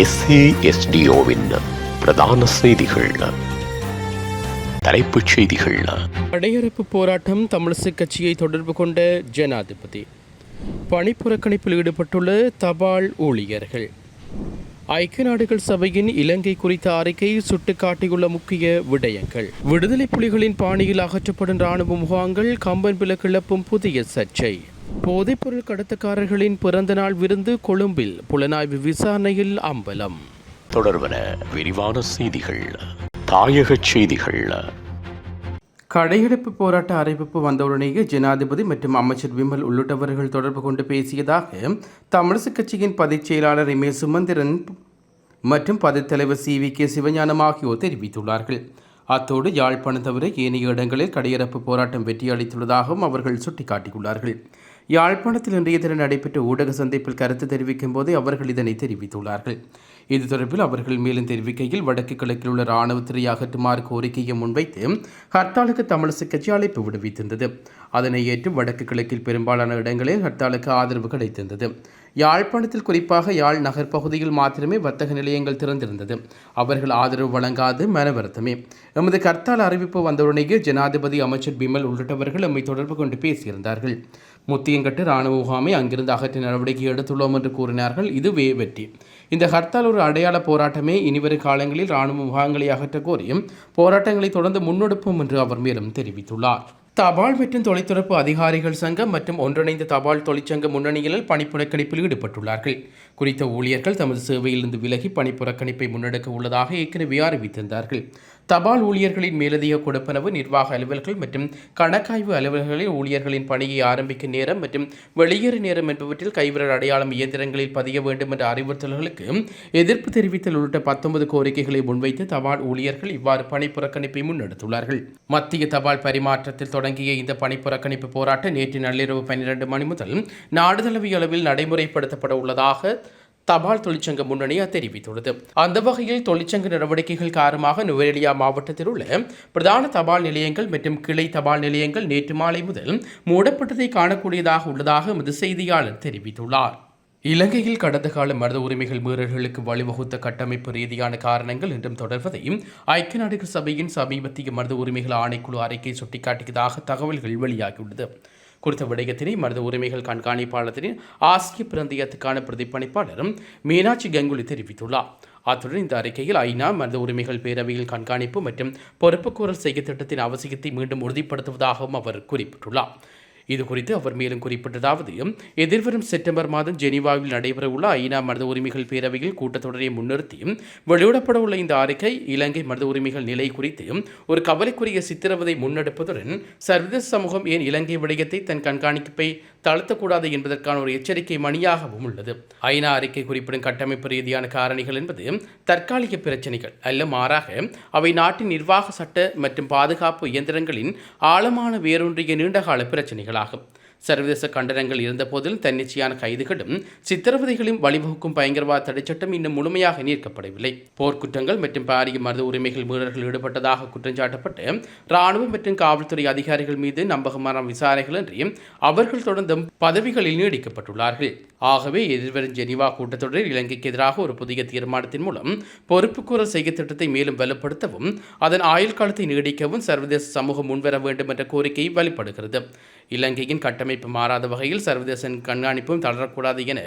எஸ்ஏஎஸ்டிஓவின் பிரதான செய்திகள். தலைப்புச் செய்திகள். படையெடுப்பு போராட்டம் தமிழிசை கட்சியை தொடர்பு கொண்ட ஜனாதிபதி. பணிப்புறக்கணிப்பில் ஈடுபட்டுள்ள தபால் ஊழியர்கள். ஐக்கிய நாடுகள் சபையின் இலங்கை குறித்த அறிக்கை சுட்டிக்காட்டியுள்ள முக்கிய விடயங்கள். விடுதலை புலிகளின் பாணியில் அகற்றப்படும் ராணுவ முகாங்கள் கம்பன் பில கிளப்பும் புதிய சர்ச்சை. போதைப்பொருள் கடத்தக்காரர்களின் பிறந்தநாள் விருந்து கொழும்பில் புலனாய்வு விசாரணையில் அம்பலம். தொடர்பன விரிவான செய்திகள் தாயகச் செய்திகள். கடையெடுப்பு போராட்ட அறிவிப்பு வந்தவுடனேயே ஜனாதிபதி மற்றும் அமைச்சர் விமல் உள்ளிட்டவர்கள் தொடர்பு கொண்டு பேசியதாக தமிழிசை கட்சியின் பதிச் செயலாளர் எம் ஏ சுமந்திரன் மற்றும் பதித் தலைவர் சி வி கே சிவஞானம் ஆகியோர் தெரிவித்துள்ளார்கள். அத்தோடு யாழ்ப்பாணம் தவிர ஏனைய இடங்களில் கடையெடுப்பு போராட்டம் வெற்றியளித்துள்ளதாகவும் அவர்கள் சுட்டிக்காட்டியுள்ளார்கள். யாழ்ப்பாணத்தில் இன்றைய தினம் நடைபெற்ற ஊடக சந்திப்பில் கருத்து தெரிவிக்கும் போதே அவர்கள் இதனை தெரிவித்துள்ளார்கள். இது தொடர்பில் அவர்கள் மேலும் தெரிவிக்கையில் வடக்கு கிழக்கில் உள்ள இராணுவத்தினை அகற்றுமாறு கோரிக்கையை முன்வைத்து ஹர்த்தாலுக்கு தமிழிசை கட்சி அழைப்பு விடுவித்திருந்தது. அதனை ஏற்று வடக்கு கிழக்கில் பெரும்பாலான இடங்களில் ஹர்த்தாலுக்கு ஆதரவு கிடைத்திருந்தது. யாழ்ப்பாணத்தில் குறிப்பாக யாழ் நகர் பகுதியில் மாத்திரமே வர்த்தக நிலையங்கள் திறந்திருந்தது. அவர்கள் ஆதரவு வழங்காது மனவருத்தமே. எமது கர்த்தால் அறிவிப்பு வந்தவுடனேயே ஜனாதிபதி அமைச்சர் பிமல் உள்ளிட்டவர்கள் எம்மை தொடர்பு கொண்டு பேசியிருந்தார்கள். முத்தியங்கட்டு இராணுவ முகாமை அங்கிருந்து அகற்ற நடவடிக்கை எடுத்துள்ளோம் என்று கூறினார்கள். இதுவே வெற்றி. இந்த ஹர்த்தால் ஒரு அடையாள போராட்டமே இனிவரும் காலங்களில் இராணுவ முகாம்களை அகற்ற கோரியும் போராட்டங்களை தொடர்ந்து முன்னெடுப்போம் என்று அவர் மேலும் தெரிவித்துள்ளார். தபால் மற்றும் தொலைத்தொடர்பு அதிகாரிகள் சங்கம் மற்றும் ஒன்றிணைந்த தபால் தொழிற்சங்க முன்னணியில் பணிப்புறக்கணிப்பில் ஈடுபட்டுள்ளார்கள். குறித்த ஊழியர்கள் தமது சேவையிலிருந்து விலகி பணிப்புறக்கணிப்பை முன்னெடுக்க உள்ளதாக ஏற்கனவே அறிவித்திருந்தார்கள். தபால் ஊழியர்களின் மேலதிக கொடுப்பனவு நிர்வாக அலுவல்கள் மற்றும் கணக்காய்வு அலுவல்களில் ஊழியர்களின் பணியை ஆரம்பிக்கும் நேரம் மற்றும் வெளியேறு நேரம் என்பவற்றில் கைவிரல் அடையாளம் இயந்திரங்களில் பதிய வேண்டும் என்ற அறிவுறுத்தல்களுக்கு எதிர்ப்பு தெரிவித்தல் உள்ளிட்ட பத்தொன்பது கோரிக்கைகளை முன்வைத்து தபால் ஊழியர்கள் இவ்வாறு பணி புறக்கணிப்பை முன்னெடுத்துள்ளார்கள். மத்திய தபால் பரிமாற்றத்தில் தொடங்கிய இந்த பணி புறக்கணிப்பு போராட்டம் நேற்று நள்ளிரவு பன்னிரண்டு மணி முதல் நாடுதழுவிய அளவில் நடைமுறைப்படுத்தப்பட உள்ளதாக தபால் தொழிற்சங்க முன்னணி தெரிவித்துள்ளது. அந்த வகையில் தொழிற்சங்க நடவடிக்கைகள் காரணமாக நுவரெலியா மாவட்டத்தில் உள்ள பிரதான தபால் நிலையங்கள் மற்றும் கிளை தபால் நிலையங்கள் நேற்று மாலை முதல் மூடப்பட்டதை காணக்கூடியதாக உள்ளதாக எமது செய்தியாளர் தெரிவித்துள்ளார். இலங்கையில் கடந்த கால மனித உரிமைகள் மீறல்களுக்கு வழிவகுத்த கட்டமைப்பு ரீதியான காரணங்கள் இன்றும் தொடர்வதையும் ஐக்கிய நாடுகள் சபையின் சமீபத்திய மனித உரிமைகள் ஆணைக்குழு அறிக்கை சுட்டிக்காட்டியதாக தகவல்கள் வெளியாகியுள்ளது. குறித்த விடயத்தினை மனித உரிமைகள் கண்காணிப்பாளரின் ஆசிய பிராந்தியத்துக்கான பிரதிப்பணிப்பாளரும் மீனாட்சி கங்குலி தெரிவித்துள்ளார். அத்துடன் இந்த அறிக்கையில் ஐநா மனித உரிமைகள் பேரவையில் கண்காணிப்பு மற்றும் பொறுப்புக்கூறல் செய்ய திட்டத்தின் அவசியத்தை மீண்டும் உறுதிப்படுத்துவதாகவும் அவர் குறிப்பிட்டுள்ளார். இது குறித்து அவர் மேலும் குறிப்பிட்டதாவது எதிர்வரும் செப்டம்பர் மாதம் ஜெனீவாவில் நடைபெறவுள்ள ஐநா மனித உரிமைகள் பேரவையில் கூட்டத்தொடரை முன்னிறுத்தி வெளியிடப்பட உள்ள இந்த அறிக்கை இலங்கை மனித உரிமைகள் நிலை குறித்து ஒரு கவலைக்குரிய சித்திரவதை முன்னெடுப்பதுடன் சர்வதேச சமூகம் ஏன் இலங்கை விடயத்தை தன் கண்காணிப்பை தளர்த்தக்கூடாது என்பதற்கான ஒரு எச்சரிக்கை மணியாகவும் உள்ளது. ஐநா அறிக்கை குறிப்பிடும் கட்டமைப்பு ரீதியான காரணிகள் என்பது தற்காலிக பிரச்சனைகள் அல்ல மாறாக அவை நாட்டின் நிர்வாக சட்ட மற்றும் பாதுகாப்பு இயந்திரங்களின் ஆழமான வேரூன்றிய நீண்டகால பிரச்சனைகளாகும் சர்வதேச கண்டனங்கள் இருந்தபோதிலும் தன்னிச்சையான கைதுகளும் சித்திரவதைகளையும் வழிவகுக்கும் பயங்கரவாத தடைச்சட்டம் இன்னும் முழுமையாக நீக்கப்படவில்லை போர்க்குற்றங்கள் மற்றும் பாரிய மனித உரிமைகள் மீறல்கள் ஈடுபட்டதாக குற்றஞ்சாட்டப்பட்டு இராணுவம் மற்றும் காவல்துறை அதிகாரிகள் மீது நம்பகமான விசாரணைகளின்றி அவர்கள் தொடர்ந்தும் பதவிகளில் நீடிக்கப்பட்டுள்ளார்கள். ஆகவே எதிர்வரும் ஜெனீவா கூட்டத்தொடரில் இலங்கைக்கு எதிராக ஒரு புதிய தீர்மானத்தின் மூலம் பொறுப்புக்கூறல் செய்ய திட்டத்தை மேலும் வலுப்படுத்தவும் அதன் ஆயுள் காலத்தை நீடிக்கவும் சர்வதேச சமூகம் முன்வர வேண்டும் என்ற கோரிக்கை வலுப்படுகிறது. இலங்கையின் கட்டமைப்பு மாறாத வகையில் சர்வதேச கண்காணிப்பும் தளரக்கூடாது என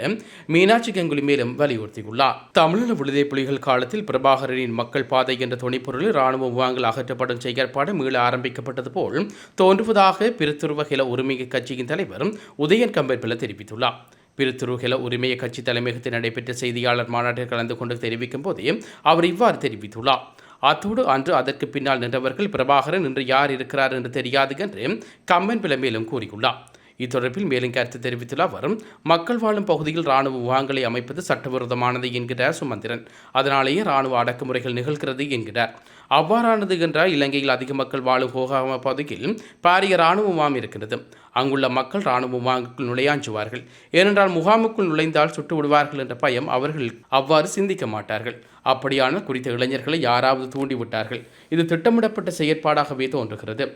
மீனாட்சி கங்குலி மேலும் வலியுறுத்தியுள்ளார். தமிழீழ விடுதலை புலிகள் காலத்தில் பிரபாகரனின் மக்கள் பாதை என்ற துணைப்பொருளில் ராணுவ முகாங்கள் அகற்றப்படும் செயற்பாடு மீள ஆரம்பிக்கப்பட்டது போல் தோன்றுவதாக பிரித்துருவ ஹில உரிமை கட்சியின் தலைவர் உதயன் கம்பர்பில தெரிவித்துள்ளார். பிரித்துருகில உரிமைய கட்சி தலைமையகத்தில் நடைபெற்ற செய்தியாளர் மாநாட்டில் கலந்து கொண்டு தெரிவிக்கும் போதே அவர் இவ்வாறு தெரிவித்துள்ளார். அத்தோடு அன்று அதற்கு பின்னால் நின்றவர்கள் பிரபாகரன் இன்று யார் இருக்கிறார் என்று தெரியாது என்று கம்மன் பில மேலும் கூறியுள்ளார். இத்தொடர்பில் மேலும் கருத்து தெரிவித்துள்ள அவர் மக்கள் வாழும் பகுதியில் ராணுவ முகாம்களை அமைப்பது சட்டவிரோதமானது என்கிறார் சுமந்திரன். அதனாலேயே ராணுவ அடக்குமுறைகள் நிகழ்கிறது என்கிறார். அவ்வாறானது என்றால் இலங்கையில் அதிக மக்கள் வாழும் ஹோகாம பகுதியில் பாரிய ராணுவ முகாம் இருக்கிறது. அங்குள்ள மக்கள் ராணுவ முகாமுக்குள் நுழையாஞ்சுவார்கள். ஏனென்றால் முகாமுக்குள் நுழைந்தால் சுட்டு விடுவார்கள் என்ற பயம் அவர்கள் அவ்வாறு சிந்திக்க மாட்டார்கள். அப்படியானால் குறித்த இளைஞர்களை யாராவது தூண்டிவிட்டார்கள். இது திட்டமிடப்பட்ட செயற்பாடாகவே தோன்றுகிறது.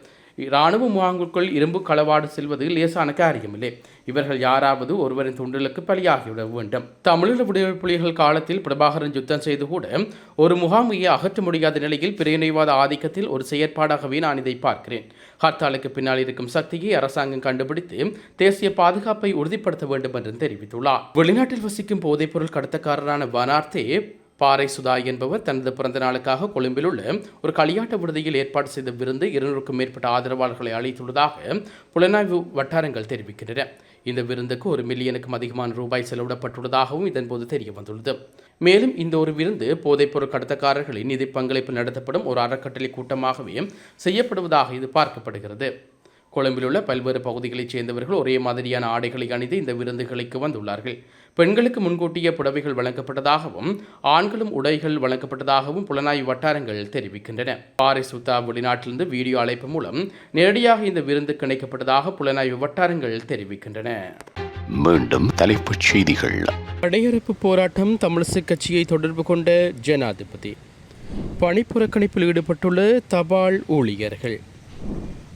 இராணுவ முகாங்குக்குள் இரும்பு களவாடு செல்வது லேசான காரியமில்லை. இவர்கள் யாராவது ஒருவரின் துண்டலுக்கு பலியாகிவிட வேண்டும். தமிழீழ விடுதலை புலிகள் காலத்தில் பிரபாகரன் யுத்தம் செய்து கூட ஒரு முகாமையை அகற்ற முடியாத நிலையில் பிரிவினைவாத ஆதிக்கத்தில் ஒரு செயற்பாடாகவே நான் இதை பார்க்கிறேன். ஹர்த்தாலுக்கு பின்னால் இருக்கும் சக்தியை அரசாங்கம் கண்டுபிடித்து தேசிய பாதுகாப்பை உறுதிப்படுத்த வேண்டும் என்றும் தெரிவித்துள்ளார். வெளிநாட்டில் வசிக்கும் போதைப்பொருள் கடத்தக்காரரான வனார்த்தே பாறை சுதா என்பவர் தனது பிறந்த நாளுக்காக கொழும்பில் உள்ள ஒரு களியாட்ட விடுதியில் ஏற்பாடு செய்த விருந்து இருநூறுக்கும் மேற்பட்ட ஆதரவாளர்களை அளித்துள்ளதாக புலனாய்வு வட்டாரங்கள் தெரிவிக்கின்றன. இந்த விருந்துக்கு ஒரு மில்லியனுக்கும் அதிகமான ரூபாய் செலவிடப்பட்டுள்ளதாகவும் இதன்போது தெரிய வந்துள்ளது மேலும் இந்த ஒரு விருந்து போதைப்பொருள் கடத்தக்காரர்களின் நிதி பங்களிப்பு நடத்தப்படும் ஒரு அறக்கட்டளை கூட்டமாகவே செய்யப்படுவதாக இது பார்க்கப்படுகிறது. கொழும்பில் உள்ள பல்வேறு பகுதிகளைச் சேர்ந்தவர்கள் ஒரே மாதிரியான ஆடைகளை அணிந்து இந்த விருந்துகளுக்கு வந்துள்ளார்கள். பெண்களுக்கு முன்கூட்டிய புடவைகள் வழங்கப்பட்டதாகவும் ஆண்களும் உடைகள் வழங்கப்பட்டதாகவும் புலனாய்வு வட்டாரங்கள் தெரிவிக்கின்றன. பாறை சுத்தா வெளிநாட்டிலிருந்து வீடியோ அழைப்பு மூலம் நேரடியாக இந்த விருந்து இணைக்கப்பட்டதாக புலனாய்வு வட்டாரங்கள் தெரிவிக்கின்றன. மீண்டும் தலைப்புச் செய்திகள். படையெடுப்பு போராட்டம் தமிழிசை கட்சியை தொடர்பு கொண்ட ஜனாதிபதி. பணிப்புறக்கணிப்பில் ஈடுபட்டுள்ள தபால் ஊழியர்கள்.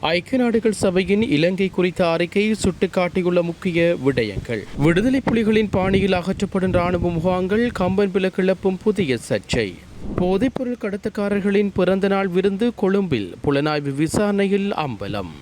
ஐக்கிய நாடுகள் சபையின் இலங்கை குறித்த அறிக்கையில் சுட்டிக்காட்டியுள்ள முக்கிய விடயங்கள். விடுதலை புலிகளின் பாணியில் அகற்றப்படும் ராணுவ முகாங்கள் கம்பன் பில கிளப்பும் புதிய சர்ச்சை. போதைப்பொருள் கடத்தக்காரர்களின் பிறந்தநாள் விருந்து கொழும்பில் புலனாய்வு விசாரணையில் அம்பலம்.